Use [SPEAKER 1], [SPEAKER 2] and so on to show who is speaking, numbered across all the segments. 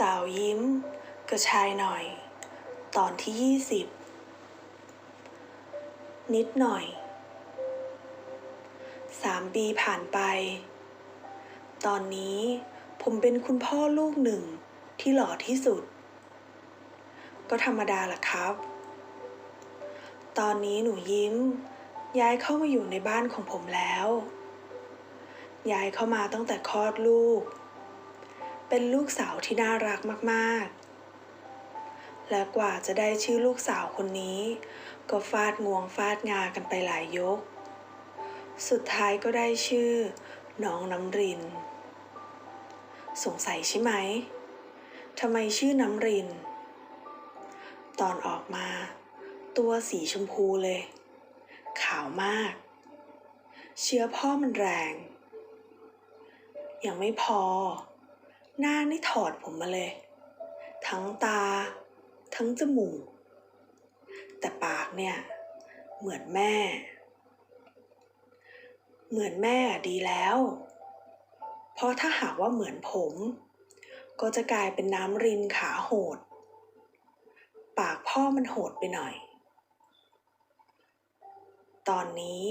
[SPEAKER 1] สาวยิ้มกระชายหน่อย ตอนที่ยี่สิบนิดหน่อยสามปีผ่านไป ตอนนี้ผมเป็นคุณพ่อลูกหนึ่งที่หล่อที่สุด ก็ธรรมดาล่ะครับ ตอนนี้หนูยิ้ม ย้ายเข้ามาอยู่ในบ้านของผมแล้ว ย้ายเข้ามาตั้งแต่คลอดลูก เป็นลูกสาวที่น่ารักมากๆ และกว่าจะได้ชื่อลูกสาวคนนี้ ก็ฟาดงวงฟาดงากันไปหลายยก สุดท้ายก็ได้ชื่อ น้องน้ำริน สงสัยใช่ไหมทำไมชื่อน้ำริน ตอนออกมา ตัวสีชมพูเลย ขาวมาก เชื้อพ่อมันแรง ยังไม่พอ หน้านี่ถอดผมมาเลย ทั้งตา ทั้งจมูก แต่ปากเนี่ย เหมือนแม่ เหมือนแม่ดีแล้ว เพราะถ้าหากว่าเหมือนผม ก็จะกลายเป็นน้ำรินขาโหด ปากพ่อมันโหดไปหน่อย ตอนนี้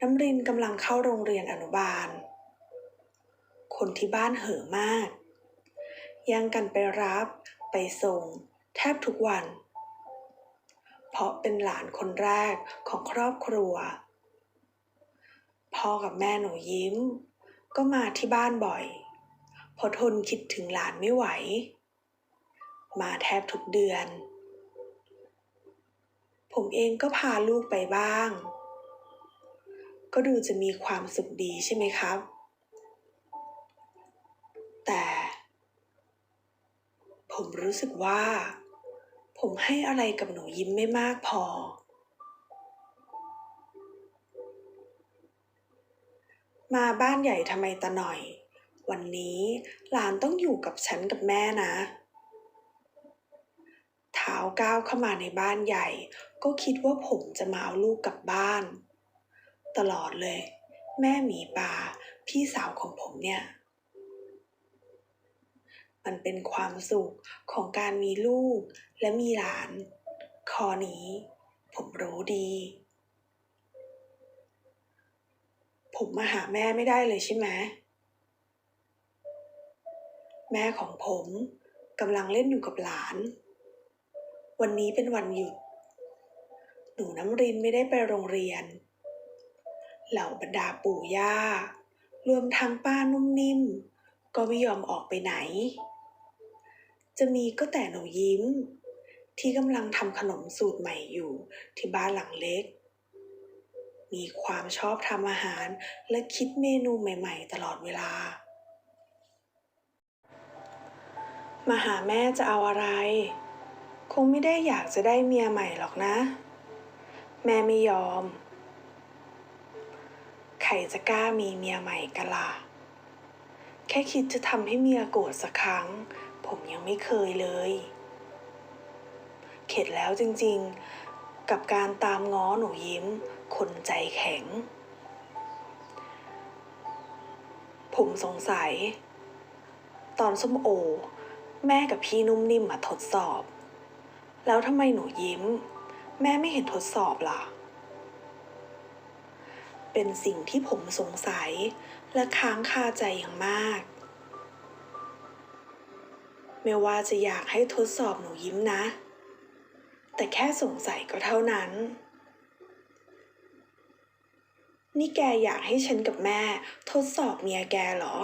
[SPEAKER 1] น้ำรินกำลังเข้าโรงเรียนอนุบาล คนที่บ้านเห่อมาก ยังกันไปรับไปส่ง แทบทุกวัน เพราะเป็นหลานคนแรกของครอบครัว พ่อกับแม่หนูยิ้ม ก็มาที่บ้านบ่อยเพราะทนคิดถึงหลานไม่ไหว มาแทบทุกเดือน ผมเองก็พาลูกไปบ้าง ก็ดูจะมีความสุขดีใช่ไหมครับ แต่ ผม รู้สึกว่า ผมให้อะไรกับหนูยิ้มไม่มากพอ มาบ้านใหญ่ทำไมตาหน่อย วันนี้หลานต้องอยู่กับฉันกับแม่นะ เท้าก้าวเข้ามาในบ้านใหญ่ ก็คิดว่าผมจะมาเอาลูกกลับบ้าน ตลอดเลย แม่หมีป่าพี่สาวของผมเนี่ย มันเป็นความสุขของการมีลูกและมีหลาน ข้อนี้ผมรู้ดี ผมมาหาแม่ไม่ได้เลยใช่ไหม แม่ของผมกำลังเล่นอยู่กับหลาน วันนี้เป็นวันหยุด หนูน้ำรินไม่ได้ไปโรงเรียน เหล่าบรรดาปู่ย่า รวมทั้งป้านุ่มนิ่มก็ไม่ยอมออกไปไหน จะมีก็แต่หนูยิ้ม ที่กำลังทำขนมสูตรใหม่อยู่ที่บ้านหลังเล็ก มีความชอบทำอาหารและคิดเมนูใหม่ ๆ ตลอดเวลา มาหาแม่จะเอาอะไร คงไม่ได้อยากจะได้เมียใหม่หรอกนะ แม่ไม่ยอม ใครจะกล้ามีเมียใหม่กันล่ะ แค่คิดจะทำให้เมียโกรธสักครั้ง ผมยังไม่เคยเลย เข็ดแล้วจริงๆ กับการตามง้อหนูยิ้ม คนใจแข็ง ผมสงสัย ตอนส้มโอ แม่กับพี่นุ่มนิ่มมาทดสอบ แล้วทำไมหนูยิ้ม แม่ไม่เห็นทดสอบล่ะ เป็นสิ่งที่ผมสงสัย และค้างคาใจอย่างมาก ไม่ว่าจะอยากให้ทดสอบหนูยิ้มนะ แต่แค่สงสัยก็เท่านั้น นี่แกอยากให้ฉันกับแม่ ทดสอบเมียแกเหรอ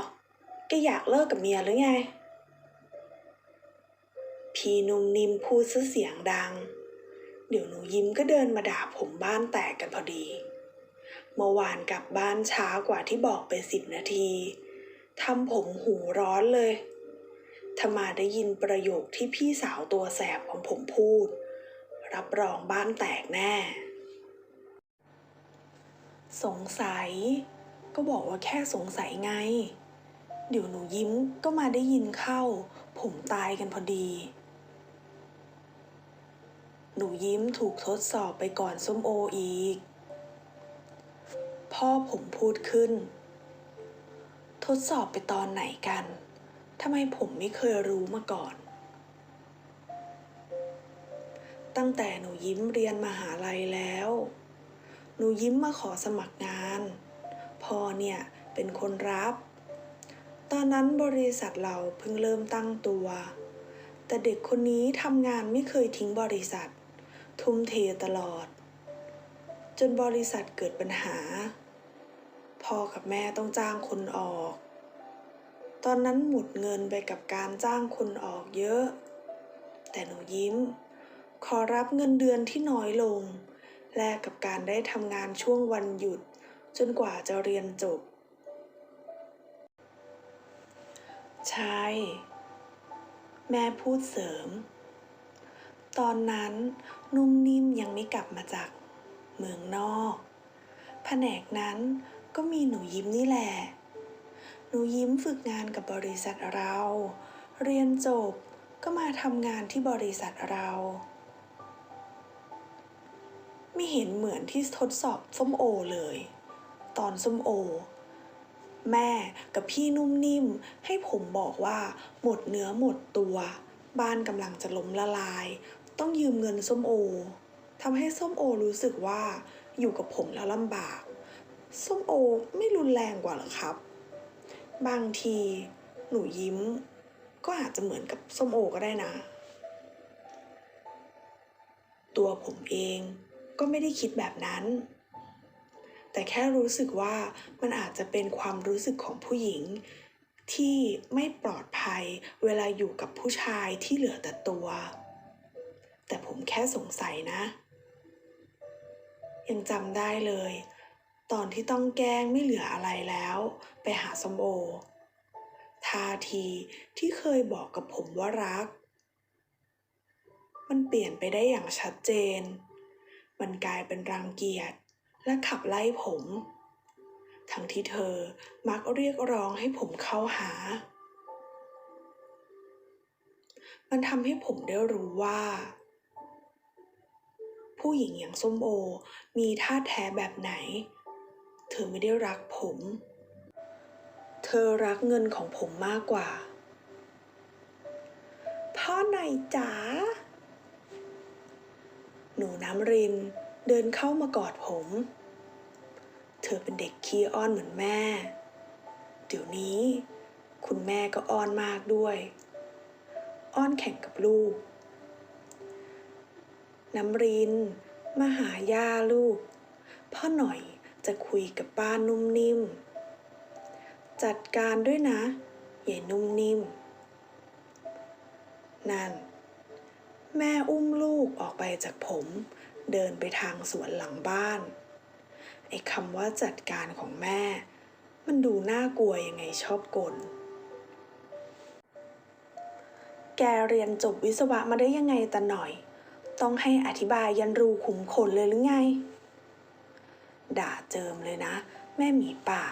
[SPEAKER 1] แกอยากเลิกกับเมียหรือไง พี่นุ่มนิ่มพูดเสียงดัง เดี๋ยวหนูยิ้มก็เดินมาด่าผมบ้านแตกกันพอดี เมื่อวานกลับบ้านช้ากว่าที่บอกไปสิบนาทีทำผมหูร้อนเลยถ้ามาได้ยินประโยคที่พี่สาวตัวแสบของผมพูด รับรองบ้านแตกแน่ สงสัย ก็บอกว่าแค่สงสัยไง เดี๋ยวหนูยิ้มก็มาได้ยินเข้า ผมตายกันพอดี หนูยิ้มถูกทดสอบไปก่อนส้มโออีก พ่อผมพูดขึ้น ทดสอบไปตอนไหนกันทำไมผมไม่เคยรู้มาก่อน ตั้งแต่หนูยิ้มเรียนมหาลัยแล้ว หนูยิ้มมาขอสมัครงานพ่อเนี่ยเป็นคนรับ ตอนนั้นบริษัทเราเพิ่งเริ่มตั้งตัว แต่เด็กคนนี้ทำงานไม่เคยทิ้งบริษัท ทุ่มเทตลอด จนบริษัทเกิดปัญหา พ่อกับแม่ต้องจ้างคนออก ตอนนั้นหมดเงินไปกับการจ้างคนออกเยอะ แต่หนูยิ้ม ขอรับเงินเดือนที่น้อยลง แลกกับการได้ทำงานช่วงวันหยุด จนกว่าจะเรียนจบ ใช่ แม่พูดเสริม ตอนนั้นนุ่มนิ่มยังไม่กลับมาจาก เมืองนอก แผนกนั้น ก็มีหนูยิ้มนี่แหละ หนูยิ้มฝึกงานกับบริษัทเรา เรียนจบก็มาทำงานที่บริษัทเรา ไม่เห็นเหมือนที่ทดสอบส้มโอเลย ตอนส้มโอ แม่กับพี่นุ่มนิ่มให้ผมบอกว่าหมดเนื้อหมดตัว บ้านกำลังจะล้มละลาย ต้องยืมเงินส้มโอทำให้ส้มโอรู้สึกว่าอยู่กับผมแล้วลำบาก ส้มโอไม่รุนแรงกว่าหรอครับ บางทีหนูยิ้ม ก็อาจจะเหมือนกับส้มโอก็ได้นะ ตัวผมเองก็ไม่ได้คิดแบบนั้น แต่แค่รู้สึกว่ามันอาจจะเป็นความรู้สึกของผู้หญิง ที่ไม่ปลอดภัยเวลาอยู่กับผู้ชายที่เหลือแต่ตัว แต่ผมแค่สงสัยนะ ยังจำได้เลย ตอนที่ต้องแกล้งไม่เหลืออะไรแล้ว ไปหาสมโอท่าทีที่เคยบอกกับผมว่ารัก มันเปลี่ยนไปได้อย่างชัดเจน มันกลายเป็นรังเกียจและขับไล่ผม ทั้งที่เธอมักเรียกร้องให้ผมเข้าหา มันทำให้ผมได้รู้ว่า ผู้หญิงอย่างส้มโอมีท่าแท้แบบไหน เธอไม่ได้รักผม เธอรักเงินของผมมากกว่า พ่อหน่อยจ๋า หนูน้ำรินเดินเข้ามากอดผม เธอเป็นเด็กขี้อ้อนเหมือนแม่ เดี๋ยวนี้ คุณแม่ก็อ้อนมากด้วย อ้อนแข่งกับลูก น้ำริน มาหาย่าลูก พ่อหน่อย จะคุยกับป้านุ่มนิ่ม จัดการด้วยนะยายนุ่มนิ่ม นั่น แม่อุ้มลูกออกไปจากผม เดินไปทางสวนหลังบ้าน ไอ้คำว่าจัดการของแม่ มันดูน่ากลัวยังไงชอบกล แกเรียนจบวิศวะมาได้ยังไงตาหน่อย ต้องให้อธิบายยันรูขุมขนเลยหรือไง ด่าเจิมเลยนะ แม่หมีป่า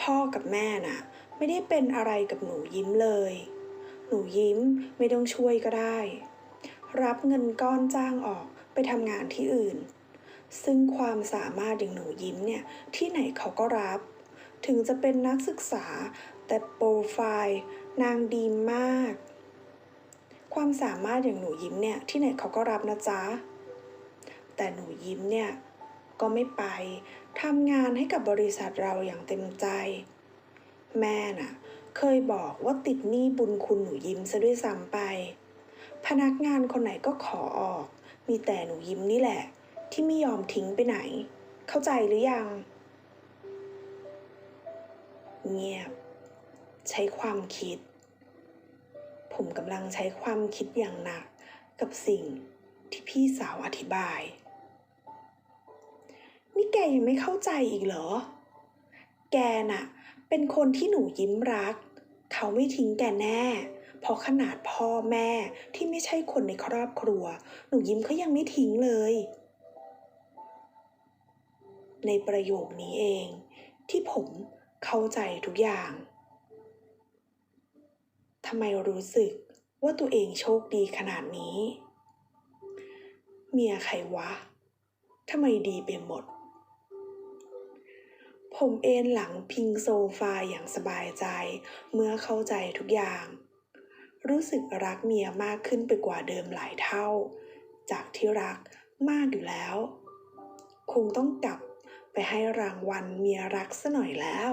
[SPEAKER 1] พ่อกับแม่น่ะ ไม่ได้เป็นอะไรกับหนูยิ้มเลย หนูยิ้มไม่ต้องช่วยก็ได้ รับเงินก้อนจ้างออกไปทำงานที่อื่น ซึ่งความสามารถอย่างหนูยิ้มเนี่ย ที่ไหนเขาก็รับ ถึงจะเป็นนักศึกษาแต่โปรไฟล์นางดีมาก ความสามารถอย่างหนูยิ้มเนี่ย ที่ไหนเขาก็รับนะจ๊ะ แต่หนูยิ้มเนี่ยก็ไม่ไปทำงานให้กับบริษัทเราอย่างเต็มใจ แม่น่ะ เคยบอกว่าติดหนี้บุญคุณหนูยิ้มซะด้วยซ้ำไป พนักงานคนไหนก็ขอออก มีแต่หนูยิ้มนี่แหละ ที่ไม่ยอมทิ้งไปไหน เข้าใจหรือยัง เงียบ ใช้ความคิด ผมกำลังใช้ความคิดอย่างหนัก กับสิ่งที่พี่สาวอธิบาย กยังไม่เข้าใจอีกเหรอ แกน่ะ เป็นคนที่หนูยิ้มรัก เขาไม่ทิ้งแกแน่ เพราะขนาดพ่อแม่ที่ไม่ใช่คนในครอบครัว หนูยิ้มเขายังไม่ทิ้งเลย ในประโยคนี้เอง ที่ผมเข้าใจทุกอย่างทำไมรู้สึกว่าตัวเองโชคดีขนาดนี้ เมียใครวะ ทำไมดีไปหมด ผมเอนหลังพิงโซฟาอย่างสบายใจ เมื่อเข้าใจทุกอย่าง รู้สึกรักเมียมากขึ้นไปกว่าเดิมหลายเท่า จากที่รักมากอยู่แล้ว คงต้องกลับไปให้รางวัลเมียรักซะหน่อยแล้ว